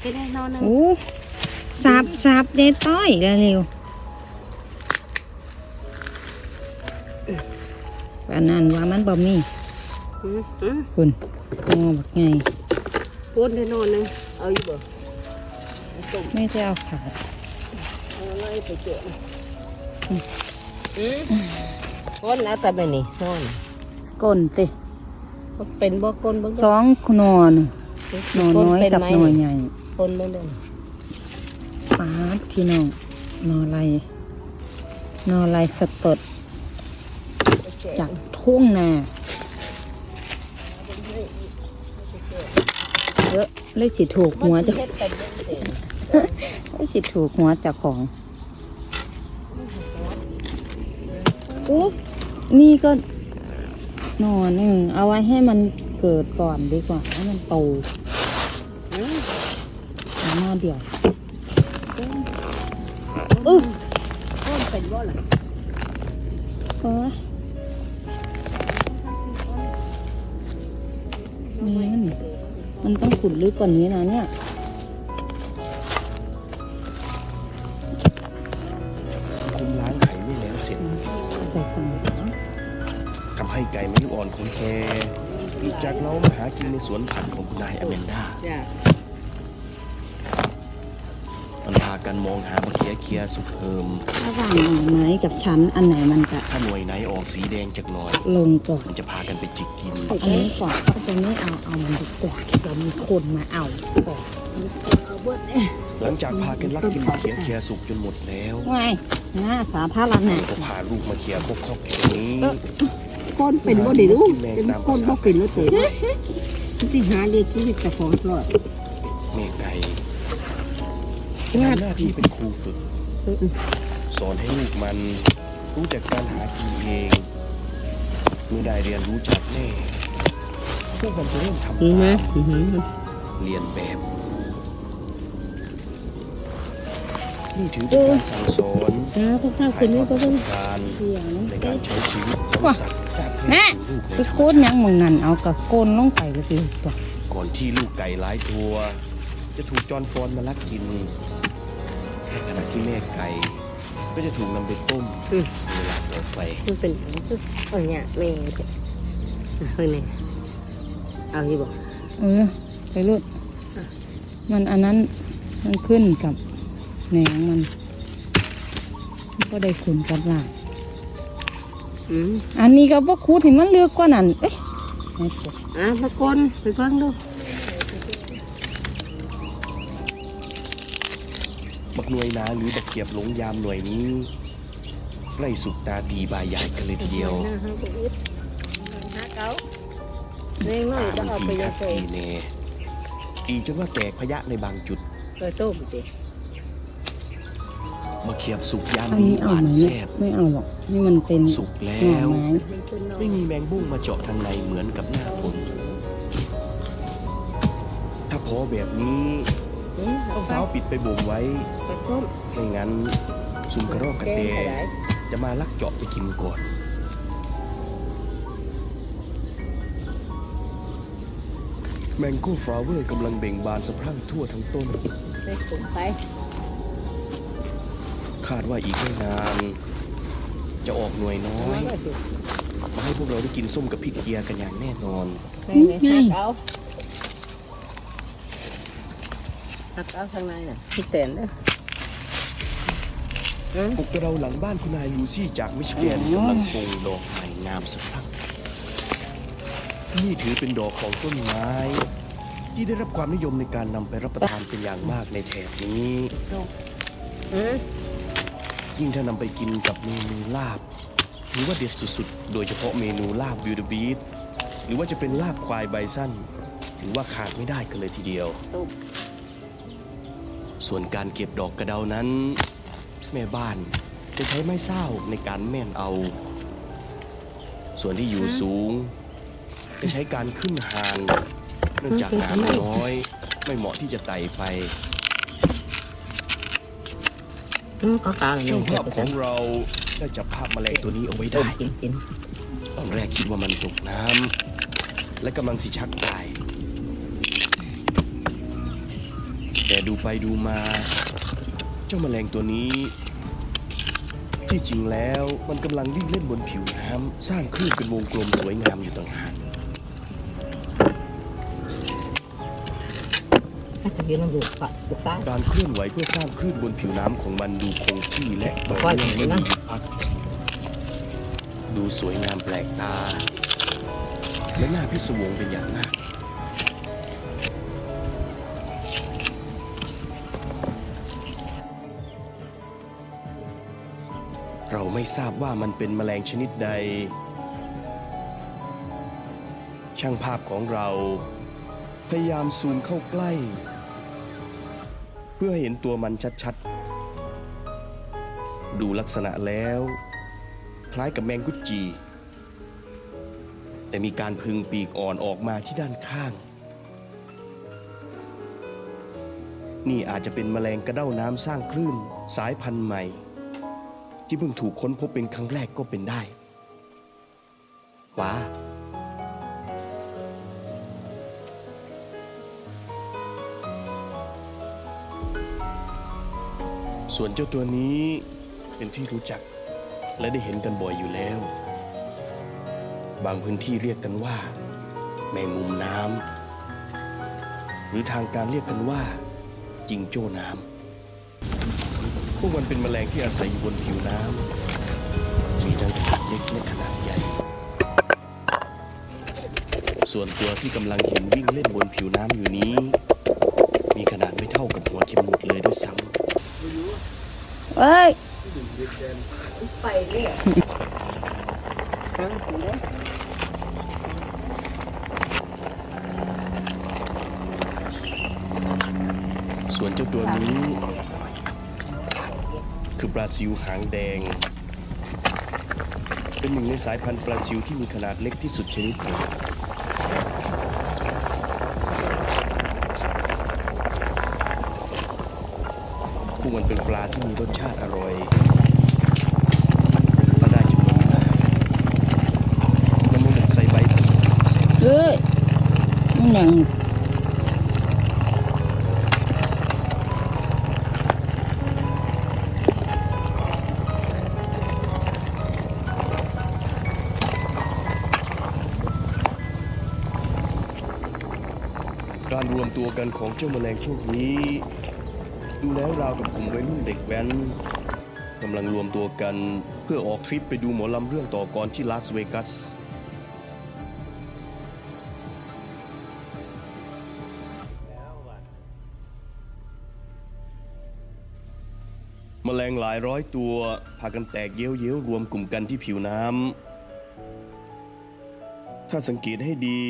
ไปได้นอนหนึงโอ้สับสับเด็ดต้อยเร็วปานนั้นว่ามันบ่มีอืมอืมคุณงอบักไงพูดได้นอนหนึงเอาอยู่บ่เอาส่งไม่ได้เอาขาดเอาอะไรไปเจาะอืมก้นแล้วแต่ไม่นี่นอนก้นสิบ่เป็นบ่ก้นบ่สองนอนหนอน้อยกับหนอใหญ่ ก้นบ่เด้อป้าดพี่น้องนอไรนอไรสตด จากทุ่งนาเยอะเลยสิถูกหัวเจะเฮ็ดเป็นเด้อเลยสิถูกหัวจากของอุ๊ยนี่ก็นอนหนึ่งเอาไว้ให้มันเกิดก่อนดีกว่าให้มันโต หน้าเดียวอื้อก้นเป็นบ่ล่ะเอ้ยนี่มันมันต้องขุดลึกกว่านี้นะเนี่ยคุมล้างไข่ไม่แล้วเสร็จใส่สมองทำให้ไก่ไม่ลูกอ่อนของแกหลุดจากเรามาหากินในสวนผักของคุณนายอเมนดาจ้ะ มันพากันมองหาบะเคียเคียสุกเฮิมระหว่างหน่อไม้กับชั้นอันไหนมันจะถ้าหน่วยไหนออกสีแดงจากหน่อย ลงก่อนมันจะพากันไปจิกกินอันนี้ก่อนก็จะไม่เอาเอามันดีกว่าเรามีคนมาเอาก่อนเอาเบิดเนี่ยหลังจากพากันลักกินบะเคียเคียสุกจนหมดแล้วไงหน้าสาธารณะก็พาลูกมาเคียคอกคอกแค่นี้ก้นเป็นบ่ได้รู้เป็นก้นบ่เป็นแล้วเต๋อที่หาเด็กที่จะขอรอดแม่ไก่ ทำหน้าที่เป็นครูฝึก สอนให้ลูกมันรู้จักการหากินเองเมื่อได้เรียนรู้จักแน่พวกมันจะเริ่มทำตามเรียนแบบ นี่ถือเป็นการสั่งสอนอ้าวพวกข้าวคุณนี่ก็ต้องการเสียงในการใช้ชีวิตของสัตว์จากแม่ไปโคตรยังมึงนั่นเอากับโกนลงไปก็คือตัวก่อนที่ลูกไก่หลายตัว จะถูกจอนฟอนมาลักกิน ในขณะที่แม่ไก่ก็จะถูกนำไปต้มเวลาออกไปมันเป็นเออเนี่ยแม่เฮ้ยนี่เอาอยู่บ่เออ ไปรุดมันอันนั้นมันขึ้นกับแหนงมันมันก็ได้ขุนกับหลางอืมอันนี้ก็บ่คูดให้มันเลือกกว่านั้นเอ๊ะไม่ปวดอะตะกอนไปฟังดู บักหน่วยนาหรือบักเกียบหลงยามหน่วยนี้ใกล้สุกตาตีบายายกันเลยทีเดียวหน้าห้างไปอึดหาเก้าเร่งหน่อยตาก็มันเอาไปตียัคังกไงตีเนตีจนว่าแตกพยะในบางจุดไปต้มดิมาเขียบสุกยามอันนี้นี้หเอาวานไหมแซ่เนี่ยบไม่เอาหรอกนี่มันเป็นสุกแล้หน่อวไม้ไม่มีแมงบุ้งมาเจาะทางในเหมือนกับหน้าฝน ถ้าพอแบบนี้ ต้องเท้าปิดไปบ่มไว้ไปต้มไม่งั้นซุมกระรอกกระแกเตงอะไรจะมาลักเจาะไปกินก่อนแมงโก้ฟลาเวอร์กำลังเบ่งบานสะพรั่งทั่วทั้งต้นไปขุดไป คาดว่าอีกไม่นาน จะออกหน่วยน้อย มาให้พวกเราได้กินส้มกับพริกเกียร์กันอย่างแน่นอนหักเอา หักเอาทางในน่ะที่เต็นเด้อปลุกเราหลังบ้านคุณนายลูซี่จากมิชิแกนกำลังปลูกดอกใหม่งามสะพรั่งนี่ถือเป็นดอกของต้นไม้ ที่ได้รับความนิยมในการนำไปรับประทานเป็นอย่างมากในแถบนี้อืมยิ่งถ้านำไปกินกับเมนูลาบถือว่าเด็ดสุดๆ โดยเฉพาะเมนูลาบวิวเดบีทหรือว่าจะเป็นลาบควายใบสั้นถือว่าขาดไม่ได้กันเลยทีเดียวต้ม ส่วนการเก็บดอกกระเดานั้น แม่บ้านจะใช้ไม้เส้าในการแม่นเอา ส่วนที่อยู่สูง จะใช้การขึ้นหานเนื่องจากน้ำน้อย ไม่เหมาะที่จะไต่ไปอืมก็กลางเจ้าภาพของเราได้จับภาพแมลงตัวนี้เอาไว้ต้มได้กินกินตอนแรกคิดว่ามันตกน้ำและกำลังสิชักตาย แต่ดูไปดูมา เจ้าแมลงตัวนี้ ที่จริงแล้วมันกำลังวิ่งเล่นบนผิวน้ำสร้างคลื่นเป็นวงกลมสวยงามอยู่ต่างหากถ้าจะยืนดูปะดูตาการเคลื่อนไหวเพื่อสร้างคลื่นบนผิวน้ำของมันดูคงที่และต่อว่าเนื่องอย่างนี้ไม่นะหยุดพักดูสวยงามแปลกตา และน่าพิศวงเป็นอย่างมาก ไม่ทราบว่ามันเป็นแมลงชนิดใด ช่างภาพของเรา พยายามซูมเข้าใกล้ เพื่อเห็นตัวมันชัดๆ ดูลักษณะแล้ว คล้ายกับแมงกุจี แต่มีการพึงปีกอ่อนออกมาที่ด้านข้าง นี่อาจจะเป็นแมลงกระเด้าน้ำสร้างคลื่นสายพันธุ์ใหม่ ที่เพิ่งถูกค้นพบเป็นครั้งแรกก็เป็นได้ว้าส่วนเจ้าตัวนี้เป็นที่รู้จักและได้เห็นกันบ่อยอยู่แล้ว บางพื้นที่เรียกกันว่า แมงมุมน้ำหรือทางการเรียกกันว่า จิงโจ้น้ำ พวกมันเป็นแมลงที่อาศัยอยู่บนผิวน้ำมีทั้งขนาดเล็กและขนาดใหญ่ ส่วนตัวที่กำลังเห็นวิ่งเล่นบนผิวน้ำอยู่นี้ มีขนาดไม่เท่ากับหัวเข็มหมุดเลยด้วยซ้ำเอ้ยไปเนี่ยฮะถึงได้ส่วนเจ้าตัวนี้ คือปลาซิวหางแดง เป็นหนึ่งในสายพันธุ์ปลาซิวที่มีขนาดเล็กที่สุดชนิดหนึ่งพวกมันเป็นปลาที่มีรสชาติอร่อยและได้จำนวนมากนำมาหมกใส่ใบกใส่เอ้ยมันหยัง การรวมตัวกันของเจ้าแมลงพวกนี้ ดูแล้วราวกับกลุ่มวัยรุ่นเด็กแว้นกำลังรวมตัวกันเพื่อออกทริปไปดูหมอลำเรื่องต่อกรที่ลาสเวกัสแมลงหลายร้อยตัวพากันแตกเย้ยวเย้ยวรวมกลุ่มกันที่ผิวน้ำถ้าสังเกตให้ดี